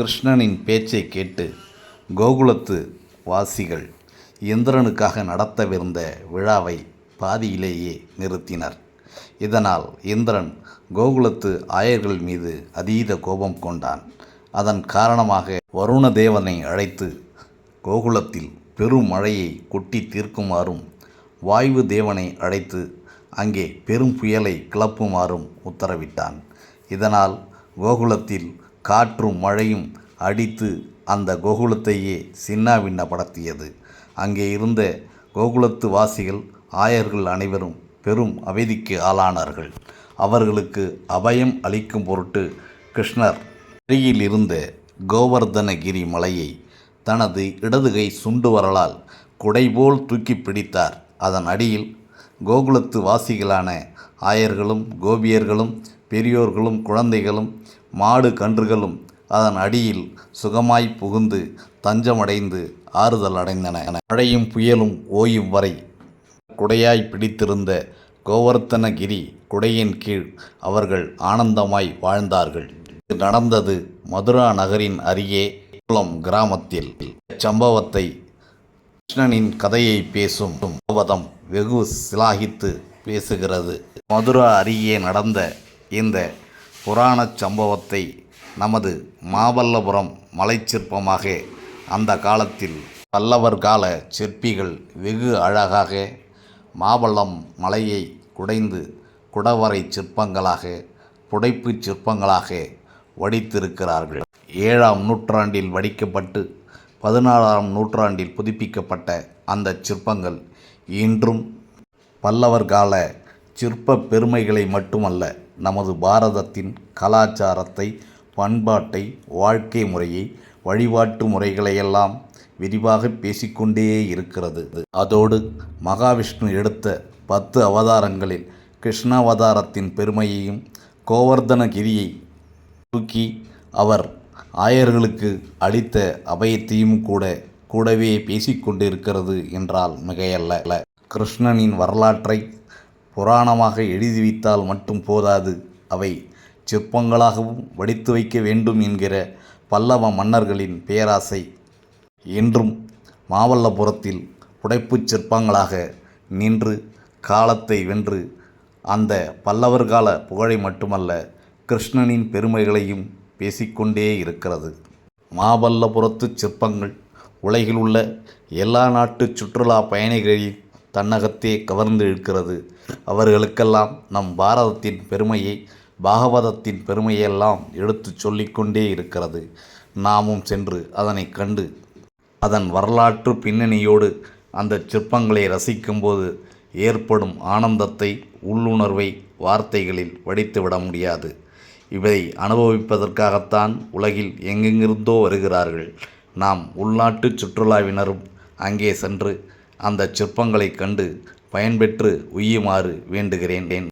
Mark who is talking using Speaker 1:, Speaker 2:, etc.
Speaker 1: கிருஷ்ணனின் பேச்சை கேட்டு கோகுலத்து வாசிகள் இந்திரனுக்காக நடத்தவிருந்த விழாவை பாதியிலேயே நிறுத்தினர். இதனால் இந்திரன் கோகுலத்து ஆயர்கள் மீது அதீத கோபம் கொண்டான். அதன் காரணமாக வருண தேவனை அழைத்து கோகுலத்தில் பெரும் மழையை கொட்டி தீர்க்குமாறும் வாயு தேவனை அழைத்து அங்கே பெரும் புயலை கிளப்புமாறும் உத்தரவிட்டான். இதனால் கோகுலத்தில் காற்றும் மழையும் அடித்து அந்த கோகுலத்தையே சின்னாபின்னப்படுத்தியது அங்கே இருந்த கோகுலத்து வாசிகள் ஆயர்கள் அனைவரும் பெரும் அவதிக்கு ஆளானார்கள். அவர்களுக்கு அபயம் அளிக்கும் பொருட்டு கிருஷ்ணர் அருகில் இருந்த கோவர்தனகிரி மலையை தனது இடதுகை சுண்டு வரலால் குடைபோல் தூக்கி பிடித்தார். அதன் அடியில் கோகுலத்து வாசிகளான ஆயர்களும் கோபியர்களும் பெரியோர்களும் குழந்தைகளும் மாடு கன்றுகளும் அதன் அடியில் சுகமாய் புகுந்து தஞ்சமடைந்து ஆறுதல் அடைந்தன. மழையும் புயலும் ஓயும் வரை குடையாய் பிடித்திருந்த கோவர்த்தனகிரி குடையின் கீழ் அவர்கள் ஆனந்தமாய் வாழ்ந்தார்கள். இது நடந்தது மதுரா நகரின் அருகே குளம் கிராமத்தில். சம்பவத்தை கிருஷ்ணனின் கதையை பேசும் பாகவதம் வெகு சிலாகித்து பேசுகிறது. மதுரா அருகே நடந்த இந்த புராணச் சம்பவத்தை நமது மாமல்லபுரம் மலைச்சிற்பமாக அந்த காலத்தில் பல்லவர் கால சிற்பிகள் வெகு அழகாக மாபல்லம் மலையை குடைந்து குடவரை சிற்பங்களாக புடைப்புச் சிற்பங்களாக வடித்திருக்கிறார்கள். ஏழாம் நூற்றாண்டில் வடிக்கப்பட்டு பதினாறாம் நூற்றாண்டில் புதுப்பிக்கப்பட்ட அந்த சிற்பங்கள் இன்றும் பல்லவர் கால சிற்ப பெருமைகளை மட்டுமல்ல நமது பாரதத்தின் கலாச்சாரத்தை பண்பாட்டை வாழ்க்கை முறையை வழிபாட்டு முறைகளையெல்லாம் விரிவாக பேசிக்கொண்டே இருக்கிறது. அதோடு மகாவிஷ்ணு எடுத்த பத்து அவதாரங்களில் கிருஷ்ணாவதாரத்தின் பெருமையையும் கோவர்தனகிரியை தூக்கி அவர் ஆயர்களுக்கு அளித்த அபயத்தையும் கூட கூடவே பேசிக்கொண்டிருக்கிறது என்றால் மிகையல்ல. கிருஷ்ணனின் வரலாற்றை புராணமாக எழுதி வைத்தால் மட்டும் போதாது. அவை சிற்பங்களாகவும் வடித்து வைக்க வேண்டும் என்கிற பல்லவ மன்னர்களின் பேராசை. என்றும் மாமல்லபுரத்தில் புடைப்புச் சிற்பங்களாக நின்று காலத்தை வென்று அந்த பல்லவர் கால புகழை மட்டுமல்ல கிருஷ்ணனின் பெருமைகளையும் பேசிக்கொண்டே இருக்கிறது. மாமல்லபுரத்து சிற்பங்கள் உலகில் உள்ள எல்லா நாட்டு சுற்றுலா பயணிகளையும் தன்னகத்தே கவர்ந்து இழுக்கிறது. அவர்களுக்கெல்லாம் நம் பாரதத்தின் பெருமையை பாகவதத்தின் பெருமையெல்லாம் எடுத்துச் சொல்லிக்கொண்டே இருக்கிறது. நாமும் சென்று அதனை கண்டு அதன் வரலாற்று பின்னணியோடு அந்த சிற்பங்களை ரசிக்கும்போது ஏற்படும் ஆனந்தத்தை உள்ளுணர்வை வார்த்தைகளில் வடித்துவிட முடியாது. இவை அனுபவிப்பதற்காகத்தான் உலகில் எங்கெங்கிருந்தோ வருகிறார்கள். நாம் உள்நாட்டு சுற்றுலாவினரும் அங்கே சென்று அந்த சிற்பங்களைக் கண்டு பயன்பெற்று உய்யுமாறு வேண்டுகிறேன்.